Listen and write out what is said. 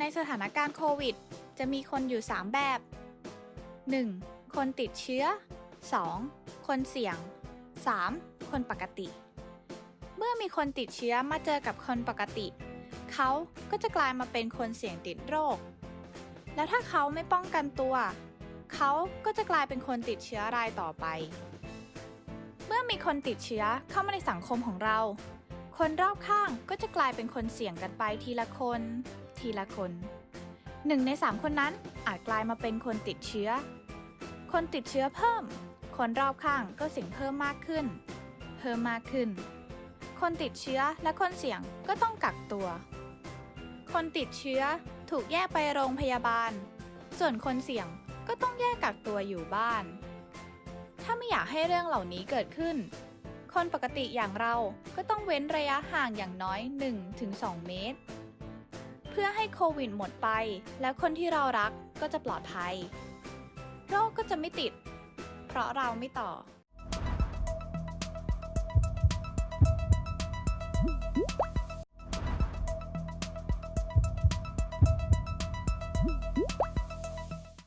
ในสถานการณ์โควิด จะมีคนอยู่ 3 แบบ 1. คนติดเชื้อ 2. คนเสี่ยง 3. คนปกติ เมื่อมีคนติดเชื้อมาเจอกับคนปกติ เขาก็จะกลายมาเป็นคนเสี่ยงติดโรค แล้วถ้าเขาไม่ป้องกันตัว เขาก็จะกลายเป็นคนติดเชื้อรายต่อไป เมื่อมีคนติดเชื้อเข้ามาในสังคมของเรา คนรอบข้างก็จะกลายเป็นคนเสี่ยงกันไปทีละคน ทีละคนหนึ่งในสามคนนั้นอาจกลายมาเป็นคนติดเชื้อ คนติดเชื้อเพิ่ม คนรอบข้างก็เสี่ยงเพิ่มมากขึ้น เพิ่มมากขึ้น คนติดเชื้อและคนเสี่ยงก็ต้องกักตัว คนติดเชื้อถูกแยกไปโรงพยาบาล ส่วนคนเสี่ยงก็ต้องแยกกักตัวอยู่บ้าน ถ้าไม่อยากให้เรื่องเหล่านี้เกิดขึ้น คนปกติอย่างเราก็ต้องเว้นระยะห่างอย่างน้อย 1-2 เมตร เพื่อให้โควิดหมดไป และคนที่เรารักก็จะปลอดภัย โรคก็จะไม่ติด เพราะเราไม่ต่อ